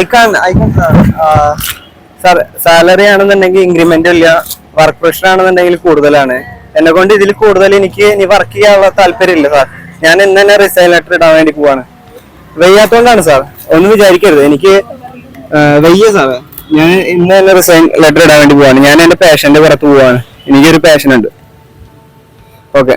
ഐക്കാൺ കാൻ sir salary ആണെന്നുണ്ടെങ്കിൽ increment ഇല്ല. വർക്ക് പ്രഷർ ആണെന്നുണ്ടെങ്കിൽ കൂടുതലാണ്. എന്നെ കൊണ്ട് ഇതിൽ കൂടുതൽ എനിക്ക് ഇനി വർക്ക് ചെയ്യാനുള്ള താല്പര്യമില്ല സാർ ഞാൻ ഇന്ന് തന്നെ റിസൈൻ ലെറ്റർ ഇടാൻ വേണ്ടി പോവാണ്. വയ്യാത്തോണ്ടാണ് സാർ ഒന്നും വിചാരിക്കരുത്. എനിക്ക് വയ്യ സാർ ഞാൻ ഇന്ന് തന്നെ റിസൈൻ ലെറ്റർ ഇടാൻ വേണ്ടി പോവാണ്. ഞാൻ എന്റെ പാഷന്റെ പുറത്ത് പോവാണ്. എനിക്കൊരു പാഷൻ ഉണ്ട്. Okay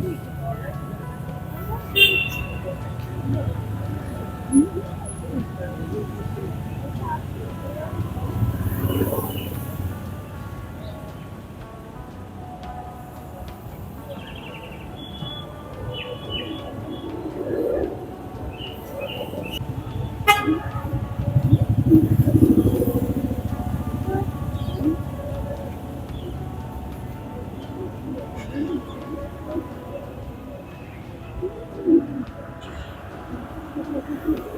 Thank you. ഒന്ന് പിടിക്കാൻ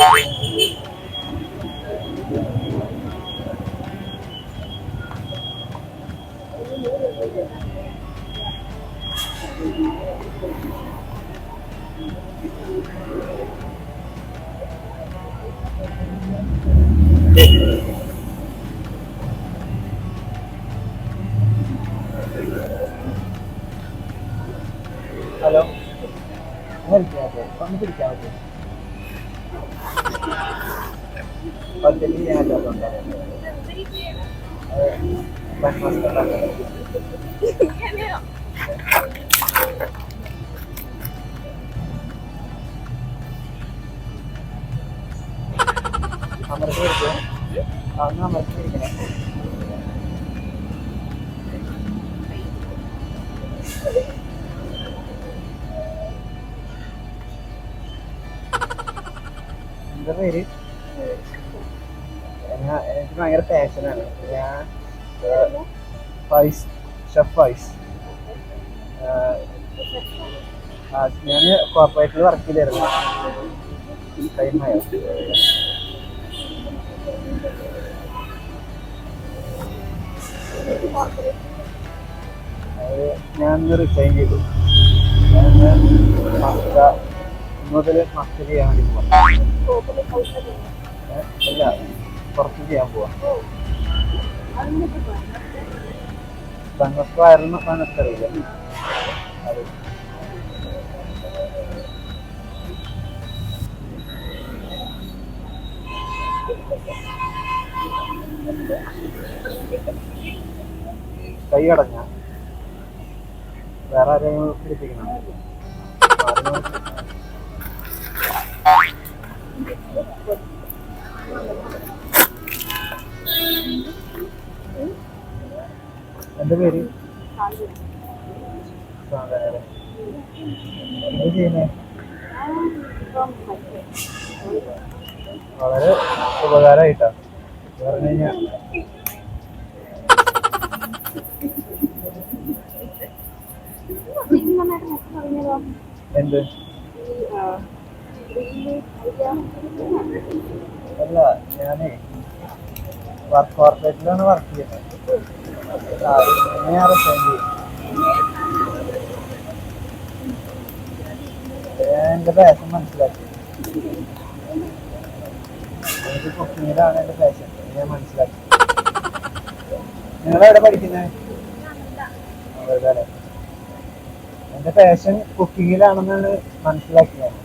പറ്റും പദ്ധതി ഞാൻ അമർത്തി പദ്ധതി ഞാനില്ലാത്തതുകൊണ്ട് അമൃത അമൃതിരിക്കണേ എന്താ പേര്? എനിക്ക് ഭയങ്കര പാഷനാണ് ഞാൻ ഫൈസ് ഷെഫ് ഫൈസ് ഞാൻ കോർപ്പറേറ്റിൽ വർക്ക് ചെയ്തായിരുന്നു ടൈമായോ ഞാൻ റിസൈൻ ചെയ്തു. ഞാൻ മസ്ക മുതൽ മസ്ക ചെയ്യാൻ വേണ്ടി അല്ല പുറത്ത് ചെയ്യാൻ പോവാം. തങ്ങൾക്ക് വയറിന് മനസ്സറിയില്ല. അത് കൈ അടഞ്ഞ. വേറെ ആരെയും പിടിപ്പിക്കണം? പേര്? വളരെ ഉപകാരമായിട്ടാണ്. പറഞ്ഞു എന്ത്? അല്ല ഞാനേ കോർപ്പറേറ്റിലാണ് വർക്ക് ചെയ്യുന്നത്. ചെയ്യും പാഷൻ മനസ്സിലാക്കി എനിക്ക് എന്റെ ഞാൻ മനസ്സിലാക്കി നിങ്ങളെവിടെ പഠിക്കുന്നത് എന്റെ പാഷൻ കുക്കിങ്ങിലാണെന്നാണ് മനസ്സിലാക്കിയത്.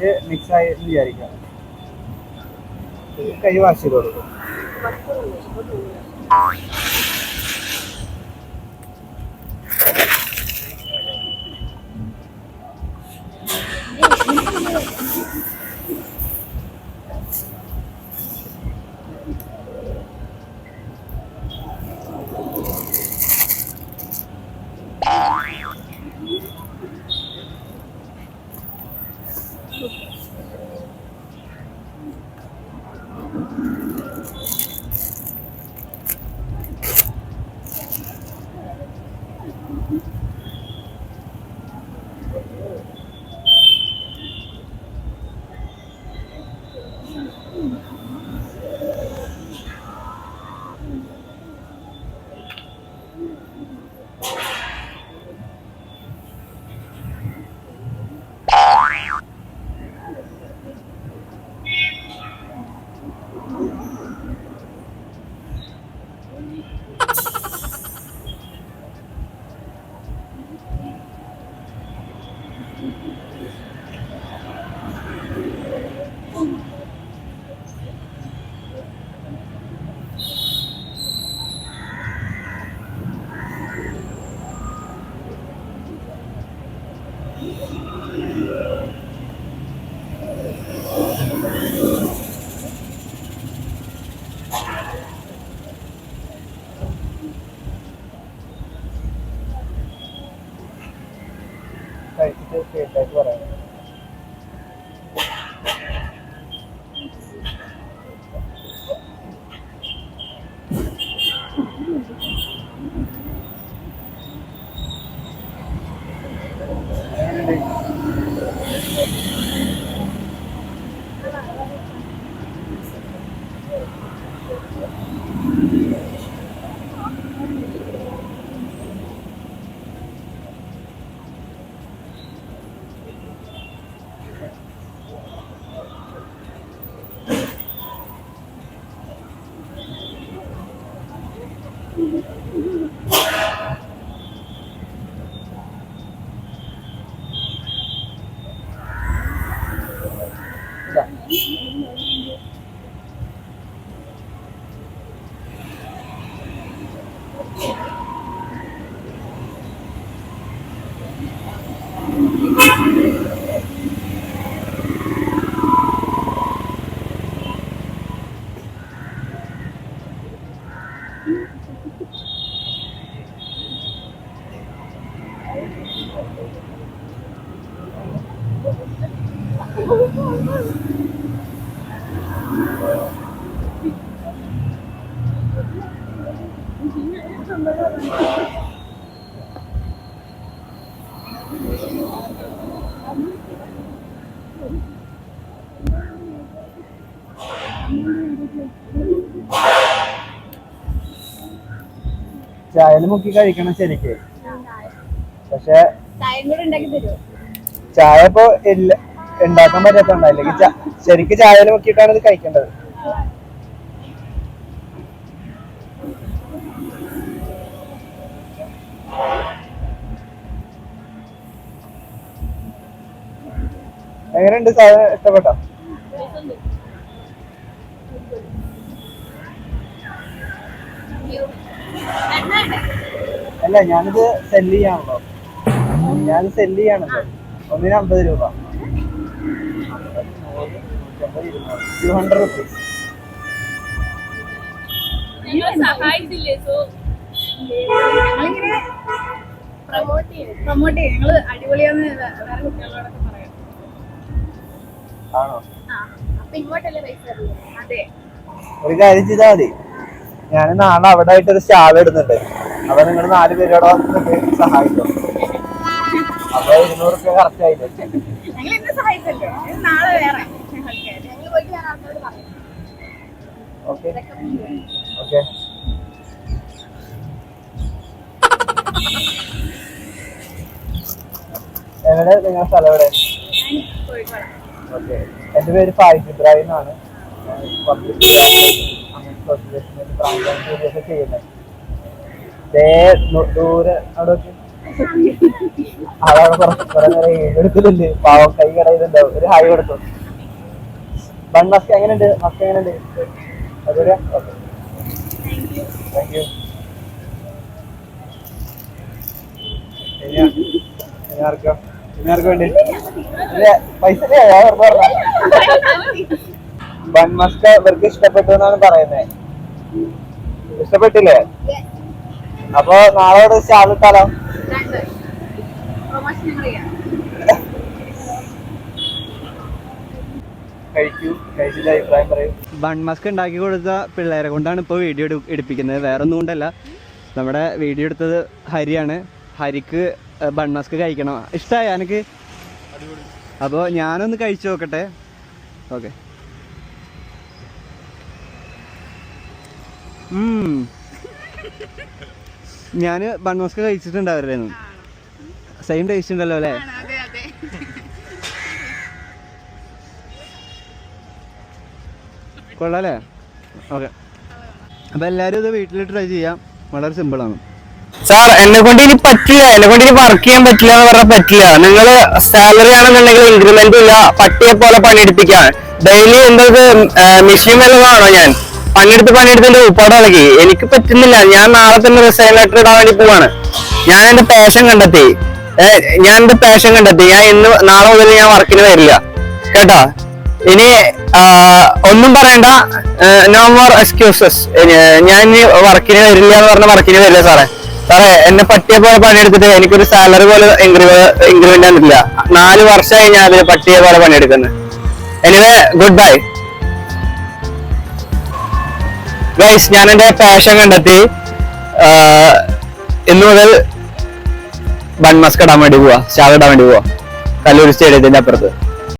ഓൾമോസ്റ്റ് മിക്സ് ആയി എന്ന് വിചാരിക്കാം. കൈ വാശി കൊടുക്കും. കഴിച്ചിട്ട് കേട്ടായിട്ട് പറയാം. ചായയിൽ മുക്കി കഴിക്കണം ശരിക്ക്. പക്ഷെ ചായ ഇപ്പൊ ഇല്ല ഉണ്ടാക്കാൻ പറ്റാത്തോണ്ട് അല്ലെങ്കിൽ ശരിക്ക് ചായയിൽ മുക്കിയിട്ടാണ് ഇത് കഴിക്കേണ്ടത്. എങ്ങനെയുണ്ട് സാധനം ഇഷ്ടപ്പെട്ടോ? അല്ല ഞാനിത് സെൽ ചെയ്യാണല്ലോ. ഞാൻ സെൽ ചെയ്യാണല്ലോ. ഒന്നിന് അമ്പത് രൂപ. ടു ഹൺഡ്രഡ് റുപ്പീസ് പ്രൊമോട്ട് ചെയ്യും. പ്രൊമോട്ട് ചെയ്യും. ഞങ്ങൾ അടിപൊളിയാന്ന് വേറെ കുട്ടികളോടൊക്കെ ഒരു കാര്യം ചെയ്താൽ മതി. ഞാൻ നാളെ അവിടെ ആയിട്ട് ഒരു സ്റ്റാൾ ഇടുന്നുണ്ട്. അപ്പൊ നിങ്ങൾ നാല് പേരോടെ സഹായിക്കും അപ്പൊ ഇരുന്നൂറ് റുപ്യ കറക്റ്റ് ആയില്ലേ? ഓക്കെ. എവിടെ? നിങ്ങളുടെ സ്ഥലം എവിടെ? എന്റെ പേര് ഫായിദ് ഇബ്രാഹിം ചെയ്യുന്നത്. ദേ പാവം കൈ കടയിലുണ്ടാവും ഒരു ഹായ് കൊടുത്തു. ബൺ മസ്ക് എങ്ങനെയുണ്ട്? മസ്ക് എങ്ങനെയുണ്ട്? അതൊരു ഓക്കെ. ഇവർക്ക് ഇഷ്ടപ്പെട്ടു എന്നാണ് പറയുന്നത് ഇഷ്ടപ്പെട്ടില്ലേ? അപ്പൊ നാളെ ഒരു സ്റ്റാൾ ഇട്ടാലോ ബൺമസ്ക് ഉണ്ടാക്കി കൊടുത്ത പിള്ളേരെ കൊണ്ടാണ് ഇപ്പോൾ വീഡിയോ എടുപ്പിക്കുന്നത്. വേറെ ഒന്നും കൊണ്ടല്ല. നമ്മുടെ വീഡിയോ എടുത്തത് ഹരിയാണ്. ഹരിക്ക് ബൺമസ്ക് കഴിക്കണം. ഇഷ്ടമായ എനിക്ക് അപ്പോൾ ഞാനൊന്ന് കഴിച്ചു നോക്കട്ടെ. ഓക്കെ. ഞാൻ ബൺമസ്ക് കഴിച്ചിട്ടുണ്ടാവില്ലായിരുന്നു. സെയിം ടേസ്റ്റ് ഉണ്ടല്ലോ അല്ലേ? കൊള്ളാം അല്ലേ? കൊള്ളാല്ലേ ഓക്കെ. അപ്പോൾ എല്ലാവരും ഇത് വീട്ടിൽ ട്രൈ ചെയ്യാം. വളരെ സിമ്പിളാണ് സാർ എന്നെ കൊണ്ട് ഇനി പറ്റില്ല. എന്നെ കൊണ്ട് ഇനി വർക്ക് ചെയ്യാൻ പറ്റില്ല എന്ന് പറഞ്ഞാൽ പറ്റില്ല. നിങ്ങൾ സാലറി ആണെന്നുണ്ടെങ്കിൽ ഇൻക്രിമെന്റ് ഇല്ല. പട്ടിയെ പോലെ പണിയെടുപ്പിക്കാൻ. ഡെയിലി എന്തത് മെഷീൻ വല്ലതാണോ ഞാൻ? പണിയെടുത്ത് പണിയെടുത്ത് എന്റെ ഉപ്പാട് ഇളകി. എനിക്ക് പറ്റുന്നില്ല. ഞാൻ നാളെ തന്നെ റിസൈൻ ലെറ്റർ ഇടാൻ വേണ്ടി പോവാണ്. ഞാൻ എന്റെ പാഷൻ കണ്ടെത്തി? ഞാൻ എന്റെ പാഷൻ കണ്ടെത്തി? ഞാൻ ഇന്ന് നാളെ മുതൽ ഞാൻ വർക്കിന് വരില്ല. കേട്ടോ? ഇനി ഒന്നും പറയണ്ട. നോ മോർ എക്സ്ക്യൂസസ് ഞാൻ ഇനി വർക്കിന് വരില്ല എന്ന് പറഞ്ഞ വർക്കിന് വരില്ല സാറേ സാറേ എന്നെ പട്ടിയെ പോലെ പണിയെടുത്തിട്ട് എനിക്കൊരു സാലറി പോലെ ഇൻക്രിമെന്റ് തന്നിട്ടില്ല. നാല് വർഷമായി ഞാൻ അതിന് പട്ടിയെ പോലെ പണിയെടുക്കുന്നത് എനിവേ ഗുഡ് ബൈ ഗൈസ് ഞാൻ എന്റെ പാഷൻ കണ്ടെത്തി ഇന്ന് മുതൽ ബൺമസ്ക് ഇടാൻ വേണ്ടി പോവാ. സ്റ്റാവ് ഇടാൻ വേണ്ടി പോവാ. കല്ലൂർ സ്റ്റേഡിയത്തിന്റെ അപ്പുറത്ത്.